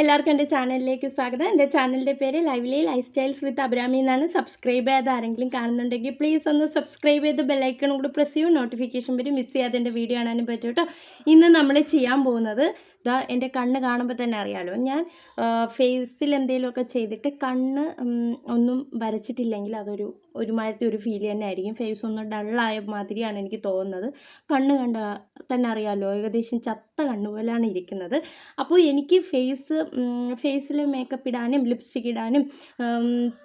എല്ലാവർക്കും എന്റെ ചാനലിലേക്ക് സ്വാഗതം. എന്റെ ചാനലിന്റെ പേര് lively lifestyles with Abrami എന്നാണ്. സബ്സ്ക്രൈബ് ചെയ്ത് ആരെങ്കിലും കാണുന്നുണ്ടെങ്കിൽ പ്ലീസ് ഒന്ന് സബ്സ്ക്രൈബ് ചെയ്ത് ബെല്ലൈക്കണും കൂടി പ്രസ് ചെയ്യും. നോട്ടിഫിക്കേഷൻ വരും മിസ് ചെയ്യാതെ എന്റെ വീഡിയോ കാണാനും പറ്റും കേട്ടോ. ഇന്ന് നമ്മൾ ചെയ്യാൻ പോകുന്നത് ഇതാ എന്റെ കണ്ണ് കാണുമ്പോൾ തന്നെ അറിയാമല്ലോ ഞാൻ ഫേസിൽ എന്തെങ്കിലുമൊക്കെ ചെയ്തിട്ട് കണ്ണ് ഒന്നും വരച്ചിട്ടില്ലെങ്കിൽ അതൊരു ഒരുമാതിരത്തെ ഒരു ഫീൽ തന്നെ ആയിരിക്കും. ഫേസ് ഒന്ന് ഡള്ളായ മാതിരിയാണ് എനിക്ക് തോന്നുന്നത്. കണ്ണ് കണ്ട തന്നെ അറിയാമല്ലോ ഏകദേശം ചത്ത കണ്ണ് ഇരിക്കുന്നത്. അപ്പോൾ എനിക്ക് ഫേസ് ഫേസിൽ മേക്കപ്പ് ഇടാനും ലിപ്സ്റ്റിക് ഇടാനും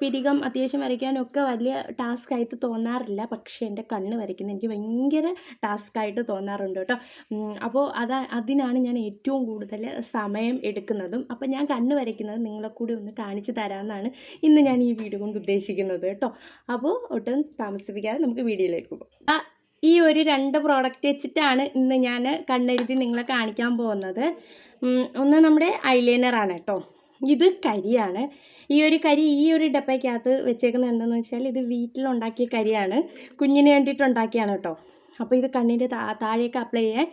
പിരികം അത്യാവശ്യം വരയ്ക്കാനും ഒക്കെ വലിയ ടാസ്ക് ആയിട്ട് തോന്നാറില്ല. പക്ഷേ എന്റെ കണ്ണ് വരയ്ക്കുന്നത് എനിക്ക് ഭയങ്കര ടാസ്ക് ആയിട്ട് തോന്നാറുണ്ട് കേട്ടോ. അപ്പോൾ അതാ അതിനാണ് ഞാൻ ഏറ്റവും കൂടുതൽ സമയം എടുക്കുന്നതും അപ്പോൾ ഞാൻ കണ്ണ് വരയ്ക്കുന്നത് നിങ്ങളെ കൂടി ഒന്ന് കാണിച്ചു തരാമെന്നാണ് ഇന്ന് ഞാൻ ഈ വീഡിയോ കൊണ്ട് ഉദ്ദേശിക്കുന്നത് കേട്ടോ. അപ്പോൾ ഒട്ടും താമസിപ്പിക്കാതെ നമുക്ക് വീഡിയോയിലേക്ക് പോകാം. ഈ ഒരു രണ്ട് പ്രോഡക്റ്റ് വെച്ചിട്ടാണ് ഇന്ന് ഞാൻ കണ്ണെഴുതി നിങ്ങളെ കാണിക്കാൻ പോകുന്നത്. ഒന്ന് നമ്മുടെ ഐലൈനറാണ് കേട്ടോ. ഇത് കരിയാണ്. ഈ ഒരു കരി ഈ ഒരു ഡപ്പയ്ക്കകത്ത് വെച്ചേക്കുന്നത് എന്താണെന്ന് വെച്ചാൽ ഇത് വീട്ടിലുണ്ടാക്കിയ കരിയാണ്. കുഞ്ഞിന് വേണ്ടിയിട്ടുണ്ടാക്കിയാണ് കേട്ടോ. അപ്പോൾ ഇത് കണ്ണിന്റെ താ താഴേക്ക് അപ്ലൈ ചെയ്യാൻ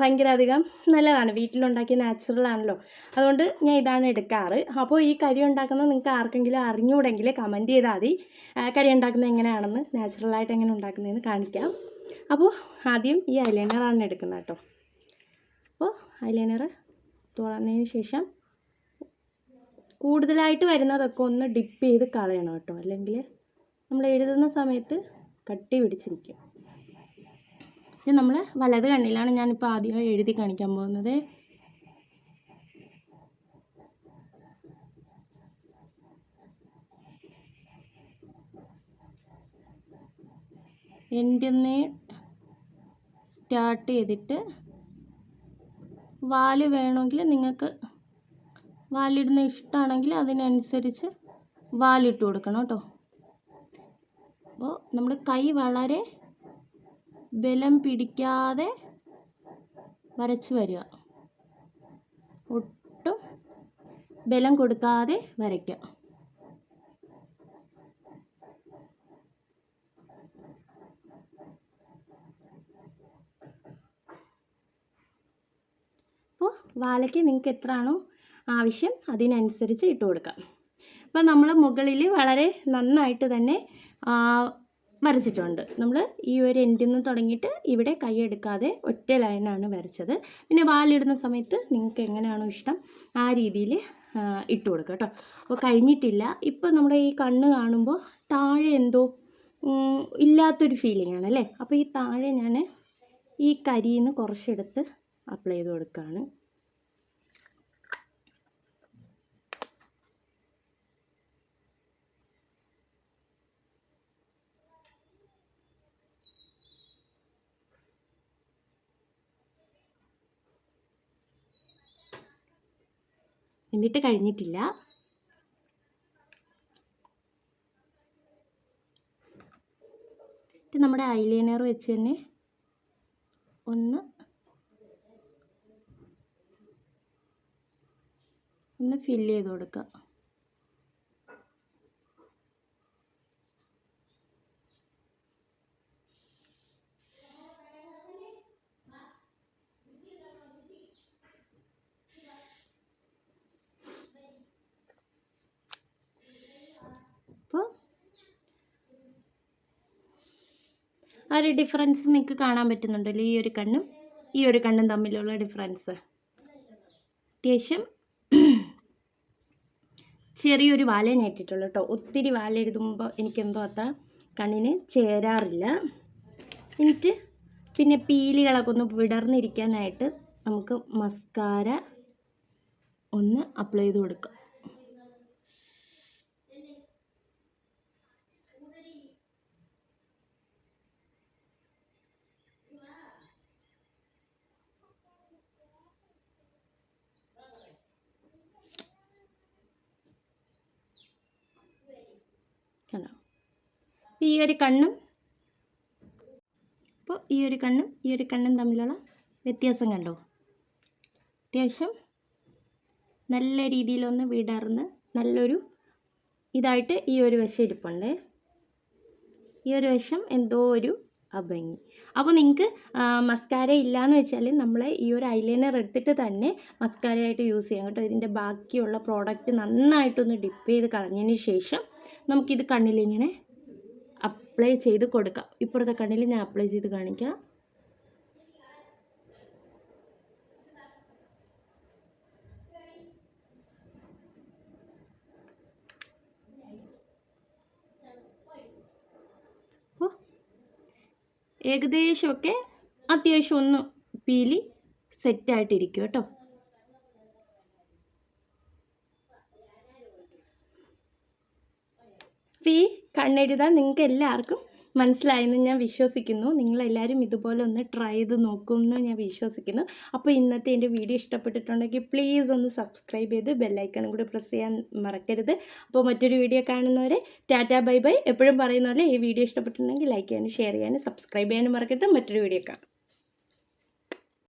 ഭയങ്കര അധികം നല്ലതാണ്. വീട്ടിലുണ്ടാക്കിയ നാച്ചുറൽ ആണല്ലോ. അതുകൊണ്ട് ഞാൻ ഇതാണ് എടുക്കാറ്. അപ്പോൾ ഈ കരി ഉണ്ടാക്കുന്നത് നിങ്ങൾക്ക് ആർക്കെങ്കിലും അറിഞ്ഞുകൂടെങ്കിൽ കമന്റ് ചെയ്താൽ മതി. കരി ഉണ്ടാക്കുന്നത് എങ്ങനെയാണെന്ന് നാച്ചുറലായിട്ട് എങ്ങനെ ഉണ്ടാക്കുന്നതെന്ന് കാണിക്കാം. അപ്പോൾ ആദ്യം ഈ ഐലൈനറാണ് എടുക്കുന്നത് കേട്ടോ. അപ്പോൾ ഐലൈനർ തുറന്നതിന് ശേഷം കൂടുതലായിട്ട് വരുന്നതൊക്കെ ഒന്ന് ഡിപ്പ് ചെയ്ത് കളയണം കേട്ടോ. അല്ലെങ്കിൽ നമ്മൾ എഴുതുന്ന സമയത്ത് കട്ടി പിടിച്ചിരിക്കും. ഇത് നമ്മൾ വലത് കണ്ണിലാണ് ഞാനിപ്പോൾ ആദ്യമായി എഴുതി കാണിക്കാൻ പോകുന്നത്. എന്റെ സ്റ്റാർട്ട് ചെയ്തിട്ട് വാൽ വേണമെങ്കിൽ നിങ്ങൾക്ക് വാലിടുന്ന ഇഷ്ടമാണെങ്കിൽ അതിനനുസരിച്ച് വാലിട്ട് കൊടുക്കണം കേട്ടോ. അപ്പോൾ നമ്മുടെ കൈ വളരെ ബലം പിടിക്കാതെ വരച്ച് വരിക. ഒട്ടും ബലം കൊടുക്കാതെ വരയ്ക്കുക. അപ്പോൾ വാലയ്ക്ക് നിങ്ങൾക്ക് എത്രയാണോ ആവശ്യം അതിനനുസരിച്ച് ഇട്ട് കൊടുക്കാം. അപ്പം നമ്മൾ മുകളിൽ വളരെ നന്നായിട്ട് തന്നെ വരച്ചിട്ടുണ്ട് നമ്മൾ ഈ ഒരു എൻഡിൽ നിന്ന് തുടങ്ങിയിട്ട് ഇവിടെ കൈ എടുക്കാതെ ഒറ്റ ലൈനാണ് വരച്ചത്. പിന്നെ വാലിടുന്ന സമയത്ത് നിങ്ങൾക്ക് എങ്ങനെയാണോ ഇഷ്ടം ആ രീതിയിൽ ഇട്ട് കൊടുക്കുക കേട്ടോ അപ്പോൾ കഴിഞ്ഞിട്ടില്ല. ഇപ്പോൾ നമ്മുടെ ഈ കണ്ണ് കാണുമ്പോൾ താഴെ എന്തോ ഇല്ലാത്തൊരു ഫീലിംഗ് ആണല്ലേ അപ്പോൾ ഈ താഴെ ഞാൻ ഈ കരിയിൽ നിന്ന് കുറച്ചെടുത്ത് അപ്ലൈ ചെയ്ത് കൊടുക്കുകയാണ്. എന്നിട്ട് കഴിഞ്ഞിട്ടില്ല. നമ്മുടെ ഐലൈനർ വെച്ച് തന്നെ ഒന്ന് ഒന്ന് ഫില്ല് ചെയ്ത് കൊടുക്കുക അപ്പോൾ ആ ഒരു ഡിഫറൻസ് നിങ്ങൾക്ക് കാണാൻ പറ്റുന്നുണ്ടല്ലോ ഈ ഒരു കണ്ണും ഈ ഒരു കണ്ണും തമ്മിലുള്ള ഡിഫറൻസ് അത്യാവശ്യം ചെറിയൊരു വാല ഞാൻ ഇട്ടിട്ടുള്ളൂ കേട്ടോ. ഒത്തിരി വാല എഴുതുമ്പോൾ എനിക്കെന്തോ അത്ര കണ്ണിന് ചേരാറില്ല. എന്നിട്ട് പിന്നെ പീലികളൊക്കെ ഒന്ന് വിടർന്നിരിക്കാനായിട്ട് നമുക്ക് മസ്കാര ഒന്ന് അപ്ലൈ ചെയ്ത് കൊടുക്കാം കണ്ടോ ഈ ഒരു കണ്ണും അപ്പോൾ ഈ ഒരു കണ്ണും ഈ ഒരു കണ്ണും തമ്മിലുള്ള വ്യത്യാസം കണ്ടോ? അത്യാവശ്യം നല്ല രീതിയിലൊന്ന് വിടർന്ന് നല്ലൊരു ഇതായിട്ട് ഈ ഒരു വശം ഇരിപ്പുണ്ട്. ഈ ഒരു വശം എന്തോ ഒരു അഭംഗി. അപ്പോൾ നിങ്ങൾക്ക് മസ്കാര ഇല്ലയെന്ന് വെച്ചാൽ നമ്മൾ ഈ ഒരു ഐലൈനർ എടുത്തിട്ട് തന്നെ മസ്കാരയായിട്ട് യൂസ് ചെയ്യാം കേട്ടോ. ഇതിന്റെ ബാക്കിയുള്ള പ്രോഡക്റ്റ് നന്നായിട്ടൊന്ന് ഡിപ്പ് ചെയ്ത് കളഞ്ഞതിന് ശേഷം നമുക്കിത് കണ്ണിലിങ്ങനെ അപ്ലൈ ചെയ്ത് കൊടുക്കാം. ഇപ്പുറത്തെ കണ്ണിൽ ഞാൻ അപ്ലൈ ചെയ്ത് കാണിക്കാം. ഏകദേശമൊക്കെ അത്യാവശ്യം ഒന്ന് പീലി സെറ്റായിട്ടിരിക്കും കേട്ടോ. ഈ കണ്ണെഴുതാൻ നിങ്ങൾക്ക് എല്ലാവർക്കും മനസ്സിലായെന്ന് ഞാൻ വിശ്വസിക്കുന്നു. നിങ്ങളെല്ലാവരും ഇതുപോലെ ഒന്ന് ട്രൈ ചെയ്ത് നോക്കുമെന്ന് ഞാൻ വിശ്വസിക്കുന്നു. അപ്പോൾ ഇന്നത്തെ എന്റെ വീഡിയോ ഇഷ്ടപ്പെട്ടിട്ടുണ്ടെങ്കിൽ പ്ലീസ് ഒന്ന് സബ്സ്ക്രൈബ് ചെയ്ത് ബെല്ലൈക്കണും കൂടി പ്രസ് ചെയ്യാൻ മറക്കരുത്. അപ്പോൾ മറ്റൊരു വീഡിയോ കാണുന്നവരെ ടാറ്റാ ബൈ ബൈ. എപ്പോഴും പറയുന്ന പോലെ ഈ വീഡിയോ ഇഷ്ടപ്പെട്ടിട്ടുണ്ടെങ്കിൽ ലൈക്ക് ചെയ്യാനും ഷെയർ ചെയ്യാനും സബ്സ്ക്രൈബ് ചെയ്യാനും മറക്കരുത്. മറ്റൊരു വീഡിയോ കാണാം.